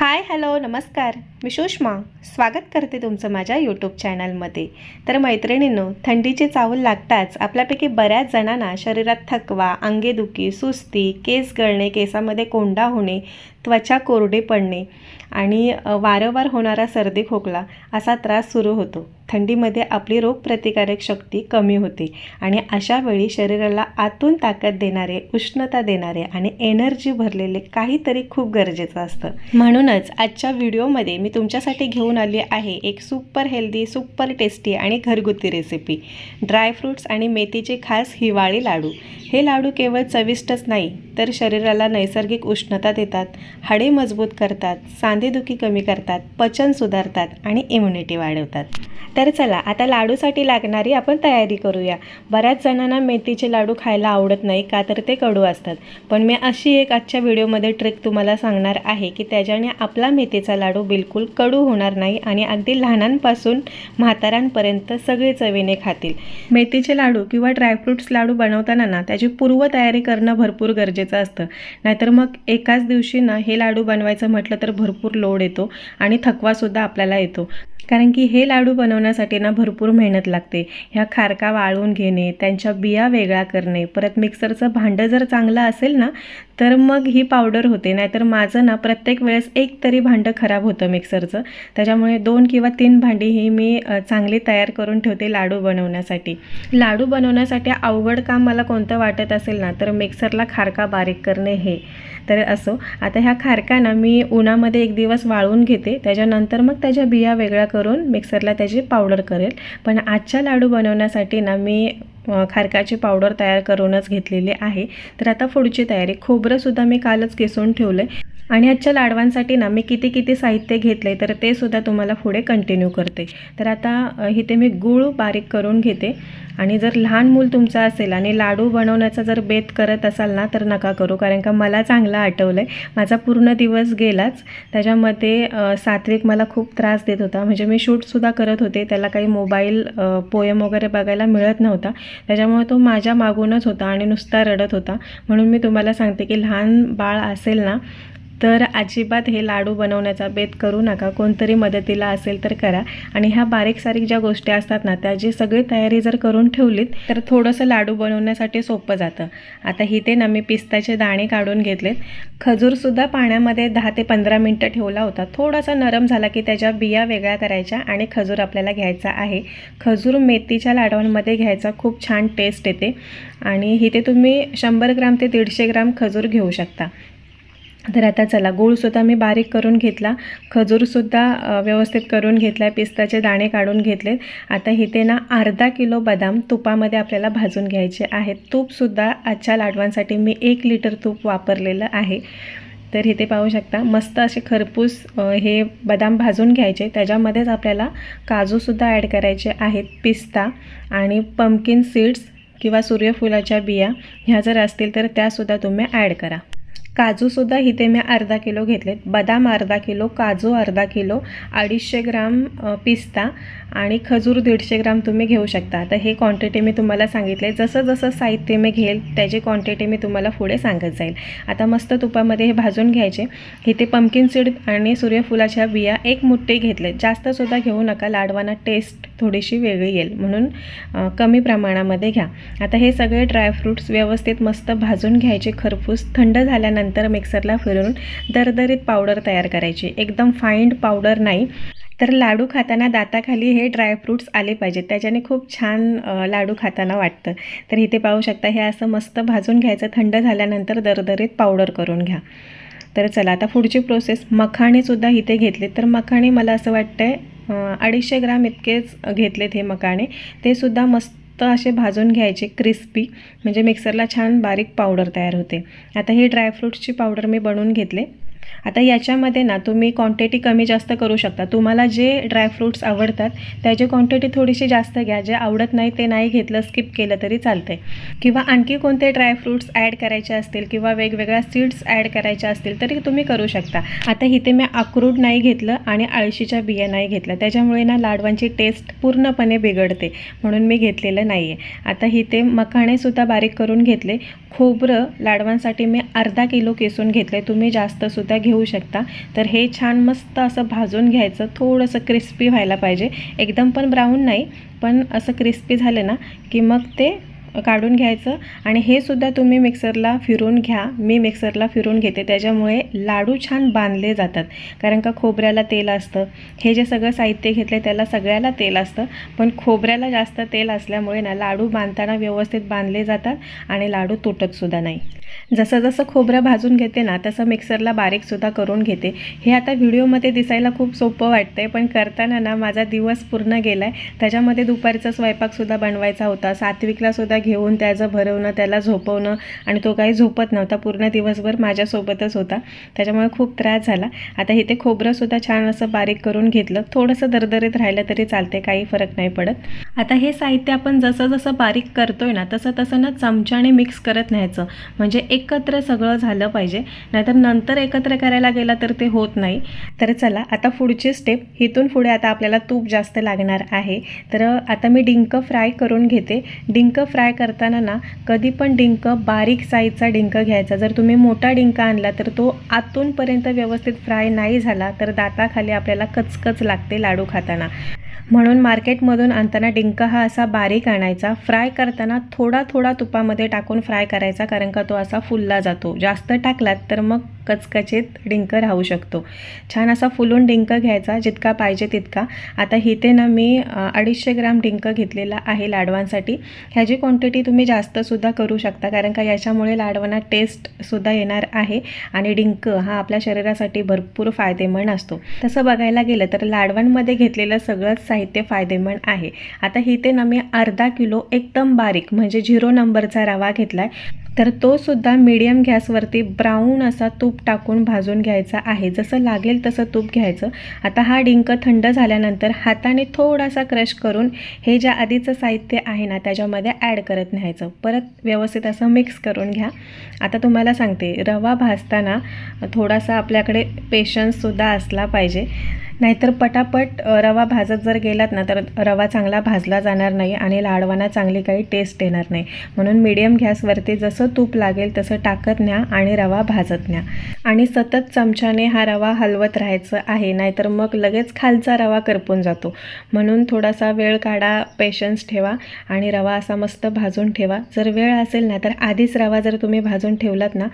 Hi, hello, namaskar, Vishushma. स्वागत करते तुमचं माझ्या यूट्यूब चॅनलमध्ये तर मैत्रिणींनो थंडीची चावल लागताच आपल्यापैकी बऱ्याच जणांना शरीरात थकवा अंगेदुखी सुस्ती केस गळणे केसामध्ये कोंडा होणे त्वचा कोरडे पडणे आणि वारंवार होणारा सर्दी खोकला असा त्रास सुरू होतो. थंडीमध्ये आपली रोगप्रतिकारक शक्ती कमी होते आणि अशा वेळी शरीराला आतून ताकद देणारे उष्णता देणारे आणि एनर्जी भरलेले काहीतरी खूप गरजेचं असतं. म्हणूनच आजच्या व्हिडिओमध्ये मी तुमच्यासाठी घेऊन आली आहे एक सुपर हेल्दी सुपर टेस्टी आणि घरगुती रेसिपी. ड्रायफ्रूट्स आणि मेथीचे खास हिवाळी लाडू. हे लाडू केवळ चविष्टच नाही तर शरीराला नैसर्गिक उष्णता देतात हाडे मजबूत करतात सांधेदुखी कमी करतात पचन सुधारतात आणि इम्युनिटी वाढवतात. तर चला आता लाडूसाठी लागणारी आपण तयारी करूया. बऱ्याच जणांना मेथीचे लाडू खायला आवडत नाही का तर ते कडू असतात. पण मी अशी एक आजच्या व्हिडिओमध्ये ट्रिक तुम्हाला सांगणार आहे की त्याच्याने आपला मेथीचा लाडू बिलकुल कडू होणार नाही आणि अगदी लहानांपासून म्हातारांपर्यंत सगळे चवीने खातील. मेथीचे लाडू किंवा ड्रायफ्रुट्स लाडू बनवताना ना त्याची पूर्वतयारी करणं भरपूर गरजेचं असतं. नाहीतर मग एकाच दिवशी ना हे लाडू बनवायचं म्हटलं तर भरपूर लोड येतो आणि थकवासुद्धा आपल्याला येतो. कारण की हे लाडू बनवण्यासाठी ना भरपूर मेहनत लागते. ह्या खारका वाळवून घेणे त्यांच्या बिया वेगळा करणे परत मिक्सरचं भांडं जर चांगलं असेल ना तर मग ही पावडर होते. नाहीतर माझं ना प्रत्येक वेळेस एक तरी भांडं खराब होतं मिक्सरचं. त्याच्यामुळे दोन किंवा तीन भांडी ही मी चांगली तयार करून ठेवते लाडू बनवण्यासाठी. लाडू बनवण्यासाठी अवघड काम मला कोणतं वाटत असेल ना तर मिक्सरला खारका बारीक करणे हे. तर असो. आता ह्या खारकांना मी उन्हामध्ये एक दिवस वाळवून घेते. त्याच्यानंतर मग त्याच्या बिया वेगळ्या करून मिक्सरला त्याची पावडर करेल. पण आजच्या लाडू बनवण्यासाठी ना मी खारकाची पावडर तयार करूनच घेतलेली आहे. तर आता पुढची तयारी. खोबरंसुद्धा मी कालच किसून ठेवलं आहे आणि आजच्या लाडवांसाठी ना मी किती किती साहित्य घेतले तर ते सुद्धा तुम्हाला पुढे कंटिन्यू करते. तर आता इथे मी गूळ बारीक करून घेते. आणि जर लहान मूल तुमचं असेल आणि लाडू बनवण्याचा जर बेत करत असाल ना तर नका करू कारण का मला चांगलं आठवलं आहे माझा पूर्ण दिवस गेलाच. त्याच्यामध्ये सात्विक मला खूप त्रास देत होता. म्हणजे मी शूटसुद्धा करत होते. त्याला काही मोबाईल पोयम वगैरे बघायला मिळत नव्हता. त्याच्यामुळे तो माझ्या मागूनच होता आणि नुसता रडत होता. म्हणून मी तुम्हाला सांगते की लहान बाळ असेल ना तर अजिबात हे लाडू बनवण्याचा बेत करू नका. कोणतरी मदतीला असेल तर करा. आणि ह्या बारीक सारीक ज्या गोष्टी असतात ना त्याची सगळी तयारी जर करून ठेवलीत तर थोडंसं लाडू बनवण्यासाठी सोपं जातं. आता इथे ना मी पिस्ताचे दाणे काढून घेतलेत. खजूरसुद्धा पाण्यामध्ये दहा ते पंधरा मिनटं ठेवला होता. थोडासा नरम झाला की त्याच्या बिया वेगळ्या करायच्या आणि खजूर आपल्याला घ्यायचा आहे. खजूर मेथीच्या लाडवांमध्ये घ्यायचा खूप छान टेस्ट येते. आणि इथे तुम्ही शंभर ग्राम ते दीडशे ग्राम खजूर घेऊ शकता. तर आता चला गूळसुद्धा मी बारीक करून घेतला. खजूरसुद्धा व्यवस्थित करून घेतला आहे पिस्ताचे दाणे काढून घेतलेत. आता इथे ना अर्धा किलो बदाम तुपामध्ये आपल्याला भाजून घ्यायचे आहेत. तूपसुद्धा आजच्या लाडवांसाठी मी एक लिटर तूप वापरलेलं आहे. तर इथे पाहू शकता मस्त असे खरपूस हे बदाम भाजून घ्यायचे. त्याच्यामध्येच आपल्याला काजूसुद्धा ॲड करायचे आहेत. पिस्ता आणि पम्किन सीड्स किंवा सूर्यफुलाच्या बिया ह्या जर असतील तर त्यासुद्धा तुम्ही ॲड करा. काजूसुद्धा इथे मी अर्धा किलो घेतलेत. बदाम अर्धा किलो काजू अर्धा किलो अडीचशे ग्राम पिस्ता आणि खजूर दीडशे ग्राम तुम्ही घेऊ शकता. आता हे क्वांटिटी मी तुम्हाला सांगितले जसं जसं साहित्य मी घेईल त्याची क्वांटिटी मी तुम्हाला पुढे सांगत जाईल. आता मस्त तुपामध्ये हे भाजून घ्यायचे. इथे पम्किन सीड आणि सूर्यफुलाच्या बिया एक मुठ्ठी घेतले जास्तसुद्धा घेऊ नका. लाडवांना टेस्ट थोडीशी वेगळी येईल. म्हणून कमी प्रमाणामध्ये घ्या. आता हे सगळे ड्रायफ्रूट्स व्यवस्थित मस्त भाजून घ्यायचे. खरपूस थंड झाल्यानंतर मिक्सरला फिरून दरदरीत पावडर तयार करायची. एकदम फाईंड पावडर नाही. तर लाडू खाताना दाताखाली हे ड्रायफ्रूट्स आले पाहिजेत. त्याच्याने खूप छान लाडू खाताना वाटतं. तर इथे पाहू शकता हे असं मस्त भाजून घ्यायचं. थंड झाल्यानंतर दरदरीत पावडर करून घ्या. तर चला आता पुढची प्रोसेस मखाणेसुद्धा इथे घेतले. तर मखाणे मला असं वाटतं आहे अडीचशे ग्राम इतकेच घेतलेत हे मकाणे ते सुद्धा मस्त असे भाजून घ्यायचे क्रिस्पी म्हणजे मिक्सरला छान बारीक पावडर तयार होते. आता ही ड्रायफ्रूट्सची पावडर मी बनवून घेतले. आता याच्यामध्ये ना तुम्ही क्वांटिटी कमी जास्त करू शकता. तुम्हाला जे ड्रायफ्रूट्स आवडतात त्याची क्वांटिटी थोडीशी जास्त घ्या. जे आवडत नाही ते नाही घेतलं स्किप केलं तरी चालते किंवा आणखी कोणते ड्रायफ्रूट्स ॲड करायचे असतील किंवा वेगवेगळ्या सीड्स ॲड करायच्या असतील तरी तुम्ही करू शकता. आता इथे मी अक्रोड नाही घेतलं आणि आळशीच्या बिया नाही घेतल्या. त्याच्यामुळे ना लाडवांची टेस्ट पूर्णपणे बिघडते. म्हणून मी घेतलेलं नाही आहे आता इथे मखाणेसुद्धा बारीक करून घेतले. खोबरं लाडवांसाठी मी अर्धा किलो किसून आहे तुम्ही जास्तसुद्धा घेऊ शकता. तर हे छान मस्त असं भाजून घ्यायचं. थोडंसं क्रिस्पी व्हायला पाहिजे. एकदम पण ब्राऊन नाही पण असं क्रिस्पी झालं ना की मग ते काढून घ्यायचं. आणि हे सुद्धा तुम्ही मिक्सरला फिरून घ्या. मी मिक्सरला फिरून घेते. त्याच्यामुळे लाडू छान बांधले जातात. कारण का खोबऱ्याला तेल असतं. हे जे सगळं साहित्य घेतलं त्याला सगळ्याला तेल असतं. पण खोबऱ्याला जास्त तेल असल्यामुळे ना लाडू बांधताना व्यवस्थित बांधले जातात आणि लाडू तुटतसुद्धा नाही. जसं जसं खोबरं भाजून घेते ना तसं मिक्सरला बारीकसुद्धा करून घेते. हे आता व्हिडिओमध्ये दिसायला खूप सोपं वाटतंय पण करताना ना माझा दिवस पूर्ण गेला आहे त्याच्यामध्ये दुपारचा स्वयंपाकसुद्धा बनवायचा होता. सात्विकलासुद्धा घेऊन त्याचं भरवणं त्याला झोपवणं आणि तो काही झोपत नव्हता. पूर्ण दिवसभर माझ्यासोबतच होता. त्याच्यामुळे खूप त्रास झाला. आता इथे खोबरंसुद्धा छान असं बारीक करून घेतलं. थोडंसं दरदरीत राहिलं तरी चालते काही फरक नाही पडत. आता हे साहित्य आपण जसं जसं बारीक करतोय ना तसं तसं ना चमच्याने मिक्स करत न्यायचं. म्हणजे एकत्र सगळं झालं पाहिजे. नाहीतर नंतर एकत्र करायला गेला तर ते होत नाही. तर चला आता पुढची स्टेप इथून पुढे आता आपल्याला तूप जास्त लागणार आहे. तर आता मी डिंक फ्राय करून घेते. डिंक फ्राय करताना ना कधी पण डिंक बारीक साईजचा डिंक घ्यायचा. जर तुम्ही मोठा डिंक आणला तर तो आतूनपर्यंत व्यवस्थित फ्राय नाही झाला तर दाताखाली आपल्याला कचकच लागते लाडू खाताना. म्हणून मार्केटमधून आणताना डिंक हा असा बारीक आणायचा. फ्राय करताना थोडा थोडा तुपामध्ये टाकून फ्राय करायचा कारण का तो असा फुलला जातो. जास्त टाकलात तर मग कचकचीत डिंक राहू शकतो. छान असा फुलून डिंक घ्यायचा जितका पाहिजे तितका. आता इथे ना मी अडीचशे ग्राम डिंक घेतलेला आहे लाडवांसाठी. ह्याची क्वांटिटी तुम्ही जास्तसुद्धा करू शकता कारण का याच्यामुळे लाडवांना टेस्टसुद्धा येणार आहे आणि डिंक हा आपल्या शरीरासाठी भरपूर फायदेमंद असतो. तसं बघायला गेलं तर लाडवांमध्ये घेतलेलं सगळंच साहित्य फायदेमंद आहे. आता इथे ना मी अर्धा किलो एकदम बारीक म्हणजे झिरो नंबरचा रवा घेतला आहे तर तो सुद्धा मीडियम गॅसवरती ब्राऊन असा तूप टाकून भाजून घ्यायचा आहे. जसं लागेल तसं तूप घ्यायचं. आता हा डिंक थंड झाल्यानंतर हाताने थोडासा क्रश करून हे ज्या आधीचं साहित्य आहे ना त्याच्यामध्ये ॲड करत न्यायचं. परत व्यवस्थित असं मिक्स करून घ्या. आता तुम्हाला सांगते रवा भाजताना थोडासा आपल्याकडे पेशन्ससुद्धा असला पाहिजे. नाहीतर पटापट रवा भाजत जर गेलात ना तर रवा चांगला भाजला जाणार नाही आणि लाडवांना चांगली काही टेस्ट येणार नाही. म्हणून मीडियम गॅसवरती जसं तूप लागेल तसं टाकत न्या आणि रवा भाजत न्या. आणि सतत चमच्याने हा रवा हलवत राहायचं आहे नाहीतर मग लगेच खालचा रवा करपून जातो. म्हणून थोडासा वेळ काढा पेशन्स ठेवा आणि रवा असा मस्त भाजून ठेवा. जर वेळ असेल ना तर आधीच रवा जर तुम्ही भाजून ठेवलात ना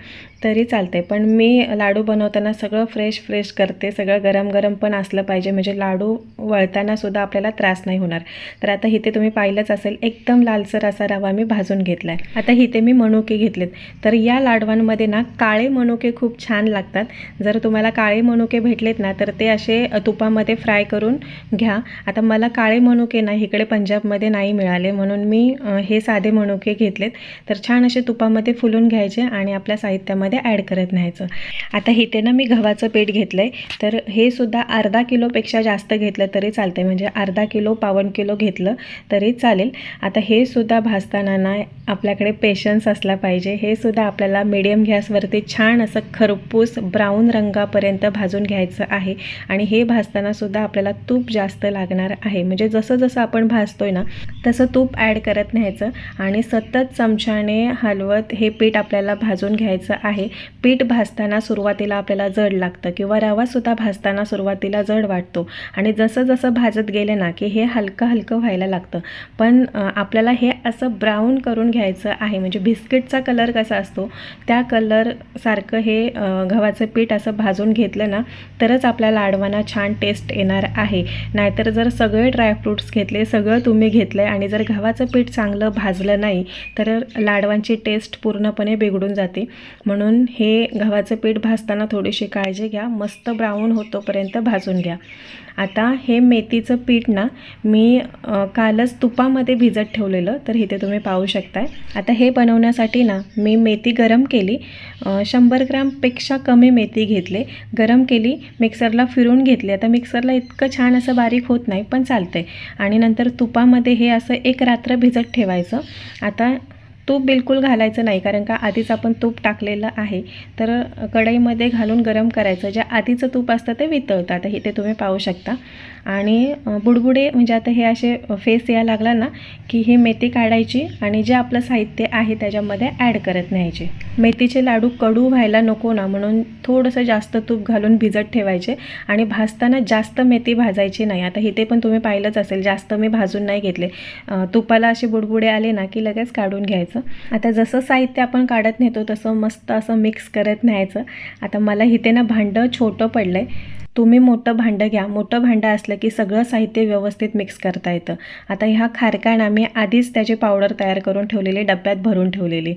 तरी चालते पण मी लाडू बनवताना सगळं फ्रेश फ्रेश करते सगळं गरम गरम पण असलं पाहिजे. म्हणजे लाडू वळताना सुद्धा आपल्याला त्रास नाही होणार. तर आता इथे तुम्ही पाहिलंच असेल एकदम लालसर असा रवा मी भाजून घेतला आहे आता इथे मी मनुके घेतलेत. तर या लाडवांमध्ये ना काळे मनुके खूप छान लागतात. जर तुम्हाला काळे मनुके भेटलेत ना तर ते असे तुपामध्ये फ्राय करून घ्या. आता मला काळे मनुके ना इकडे पंजाबमध्ये नाही मिळाले. म्हणून मी हे साधे मनुके घेतलेत. तर छान असे तुपामध्ये फुलून घ्यायचे आणि आपल्या साहित्यामध्ये ॲड करत न्यायचं. आता इथे ना मी गव्हाचं पीठ घेतलं आहे तर हे सुद्धा अर्धा किलोपेक्षा जास्त घेतलं तरी चालते म्हणजे अर्धा किलो पावन किलो घेतलं तरी चालेल. आता हे सुद्धा भाजताना ना आपल्याकडे पेशन्स असला पाहिजे. हे सुद्धा आपल्याला मिडियम गॅसवरती छान असं खरपूस ब्राऊन रंगापर्यंत भाजून घ्यायचं आहे. आणि हे भाजताना सुद्धा आपल्याला तूप जास्त लागणार आहे. म्हणजे जसं जसं आपण भाजतोय ना तसं तूप ॲड करत न्यायचं. आणि सतत चमच्याने हलवत हे पीठ आपल्याला भाजून घ्यायचं आहे. पीठ भाजताना सुरुवातीला आपल्याला जड लागतं. किंवा रवासुद्धा भाजताना सुरुवातीला जड वाटतो. आणि जसं जसं भाजत गेले ना की हे हलकं हलकं व्हायला लागतं. पण आपल्याला हे असं ब्राऊन करून घ्यायचं आहे म्हणजे बिस्किटचा कलर कसा असतो त्या कलरसारखं हे गव्हाचं पीठ असं भाजून घेतलं ना तरच आपल्या लाडवांना छान टेस्ट येणार आहे. नाहीतर जर सगळे ड्रायफ्रूट्स घेतले सगळं तुम्ही घेतलं आहे आणि जर गव्हाचं पीठ चांगलं भाजलं नाही तर लाडवांची टेस्ट पूर्णपणे बिघडून जाते. म्हणून हे गव्हाचं पीठ भाजताना थोडीशी काळजी घ्या. मस्त ब्राऊन होतोपर्यंत भाजून भाजून घ्या. आता हे मेथीचं पीठ ना मी कालच तुपामध्ये भिजत ठेवलेलं तर इथे तुम्ही पाहू शकताय. आता हे बनवण्यासाठी ना मी मेथी गरम केली. शंभर ग्रामपेक्षा कमी मेथी घेतले. गरम केली मिक्सरला फिरून घेतली. आता मिक्सरला इतकं छान असं बारीक होत नाही पण चालतंय. आणि नंतर तुपामध्ये हे असं एक रात्र भिजत ठेवायचं. आता तूप बिलकुल घालायचं नाही कारण का आधीच आपण तूप टाकलेलं आहे. तर कढईमध्ये घालून गरम करायचं. ज्या आधीचं तूप असतं ते वितळतं आता ते तुम्ही पाहू शकता. आणि बुडबुडे म्हणजे आता हे असे फेस यायला लागला ना की ही मेथी काढायची आणि जे आपलं साहित्य आहे त्याच्यामध्ये ॲड करत न्यायचे. मेथीचे लाडू कडू व्हायला नको ना म्हणून थोडंसं जास्त तूप घालून भिजत ठेवायचे आणि भाजताना जास्त मेथी भाजायची नाही. आता इथे पण तुम्ही पाहिलंच असेल जास्त मी भाजून नाही घेतले. तुपाला असे बुडबुडे आले ना की लगेच काढून घ्यायचं. आता जसं साहित्य आपण काढत नेतो तसं मस्त असं मिक्स करत न्यायचं. आता मला इथे ना भांडं छोटं पडलं आहे तुम्ही मोठं भांडं घ्या. मोठं भांडं असलं की सगळं साहित्य व्यवस्थित मिक्स करता येतं. आता ह्या खारकाण आम्ही आधीच त्याचे पावडर तयार करून ठेवलेले डब्यात भरून ठेवलेली.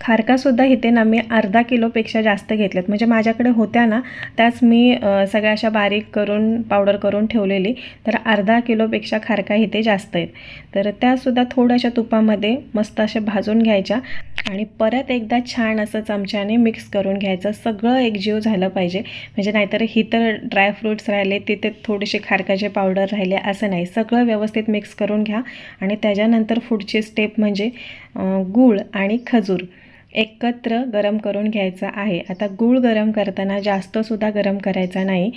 खारकासुद्धा इथे ना मी अर्धा किलोपेक्षा जास्त घेतल्यात म्हणजे माझ्याकडे होत्या ना त्याच मी सगळ्या अशा बारीक करून पावडर करून ठेवलेली. तर अर्धा किलोपेक्षा खारका इथे जास्त आहेत. तर त्यासुद्धा थोड्याशा तुपामध्ये मस्त अशा भाजून घ्यायच्या आणि परत एकदा छान असं चमच्याने मिक्स करून घ्यायचं. सगळं एकजीव झालं पाहिजे. म्हणजे नाहीतर ही तर ड्रायफ्रूट्स राहिले तिथे थोडेसे खारकाचे पावडर राहिले असं नाही. सगळं व्यवस्थित मिक्स करून घ्या. आणि त्याच्यानंतर पुढची स्टेप म्हणजे गूळ आणि खजूर. एकत्र गरम करून घ्यायचा आहे. आता गूळ गरम करताना जास्तसुद्धा गरम करायचा नाही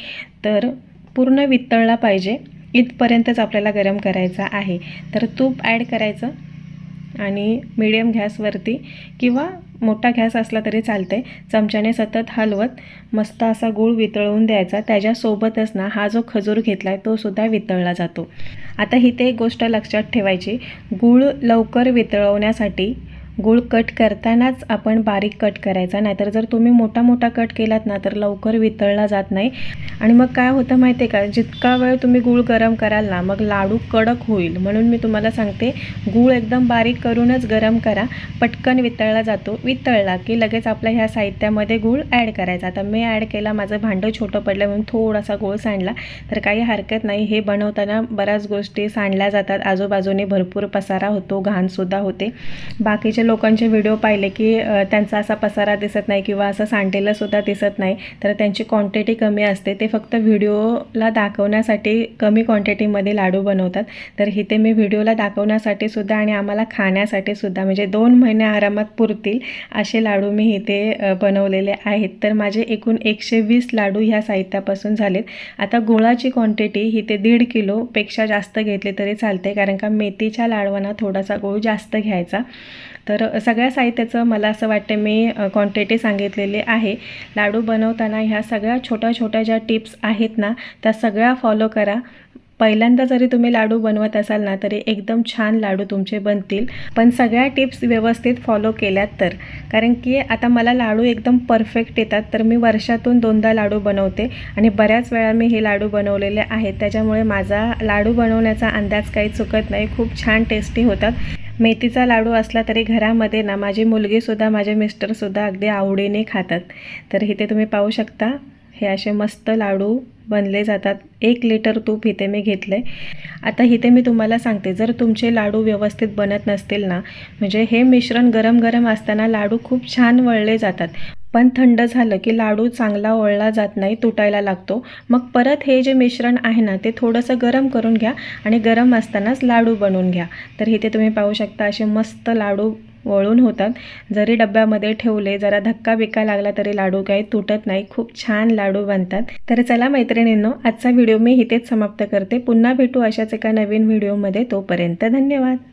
तर पूर्ण वितळला पाहिजे. इथपर्यंतच आपल्याला गरम करायचा आहे. तर तूप ॲड करायचं आणि मिडियम गॅसवरती किंवा मोठा गॅस असला तरी चालते चमच्याने सतत हलवत मस्त असा गूळ वितळवून द्यायचा. त्याच्यासोबतच ना हा जो खजूर घेतला आहे तोसुद्धा वितळला जातो. आता इथे एक गोष्ट लक्षात ठेवायची. गूळ लवकर वितळवण्यासाठी गूळ कट करतानाच आपण बारीक कट करायचा. नाहीतर जर तुम्ही मोठा मोठा कट केलात ना तर लवकर वितळला जात नाही. आणि मग काय होतं माहिती आहे का? जितका वेळ तुम्ही गूळ गरम कराल ना मग लाडू कडक होईल. म्हणून मी तुम्हाला सांगते गूळ एकदम बारीक करूनच गरम करा. पटकन वितळला जातो. वितळला की लगेच आपल्या ह्या साहित्यामध्ये गूळ ॲड करायचा. आता मी ॲड केला माझं भांडं छोटं पडलं म्हणून थोडासा गूळ सांडला. तर काही हरकत नाही. हे बनवताना बऱ्याच गोष्टी सांडल्या जातात. आजूबाजूने भरपूर पसारा होतो घाणसुद्धा होते. बाकीचे लोकांचे व्हिडिओ पाहिले की त्यांचा असा पसारा दिसत नाही किंवा असं सांडलेलं सुद्धा दिसत नाही. तर त्यांची क्वांटिटी कमी असते. ते फक्त व्हिडिओला दाखवण्यासाठी कमी क्वांटिटीमध्ये लाडू बनवतात. तर इथे मी व्हिडिओला दाखवण्यासाठी सुद्धा आणि आम्हाला खाण्यासाठी सुद्धा म्हणजे दोन महिने आरामात पुरतील असे लाडू मी इथे बनवलेले आहेत. तर माझे एकूण एकशे वीस लाडू ह्या साहित्यापासून झालेत. आता गुळाची क्वांटिटी ही ते दीड किलोपेक्षा जास्त घेतली तरी चालते कारण का मेथीच्या लाडवांना थोडासा गुळ जास्त घ्यायचा. तर तर सगळ्या साहित्याचं मला असं वाटतं मी क्वांटिटी सांगितलेली आहे. लाडू बनवताना ह्या सगळ्या छोट्या छोट्या ज्या टिप्स आहेत ना त्या सगळ्या फॉलो करा. पहिल्यांदा जरी तुम्ही लाडू बनवत असाल ना तरी एकदम छान लाडू तुमचे बनतील. पण सगळ्या टिप्स व्यवस्थित फॉलो केल्यात तर. कारण की आता मला लाडू एकदम परफेक्ट येतात तर मी वर्षातून दोनदा लाडू बनवते. आणि बऱ्याच वेळा मी हे लाडू बनवलेले आहेत. त्याच्यामुळे माझा लाडू बनवण्याचा अंदाज काही चुकत नाही. खूप छान टेस्टी होतात. मेथीचा लाडू असला तरी घरामध्ये ना माझी मुलगीसुद्धा माझे मिस्टरसुद्धा अगदी आवडीने खातात. तर इथे तुम्ही पाहू शकता हे असे मस्त लाडू बनले जातात. एक लिटर तूप इथे मी घेतलं आहे आता इथे मी तुम्हाला सांगते जर तुमचे लाडू व्यवस्थित बनत नसतील ना म्हणजे हे मिश्रण गरम गरम असताना लाडू खूप छान वळले जातात. पण थंड झालं की लाडू चांगला वळला जात नाही तुटायला लागतो. मग परत हे जे मिश्रण आहे ना ते थोडंसं गरम करून घ्या आणि गरम असतानाच लाडू बनवून घ्या. तर इथे तुम्ही पाहू शकता असे मस्त लाडू वळून होतात. जरी डब्यामध्ये ठेवले जरा धक्का बिक्का लागला तरी लाडू काही तुटत नाही. खूप छान लाडू बनतात. तर चला मैत्रिणींनो आजचा व्हिडिओ मी इथेच समाप्त करते. पुन्हा भेटू अशाच एका नवीन व्हिडिओमध्ये. तोपर्यंत धन्यवाद.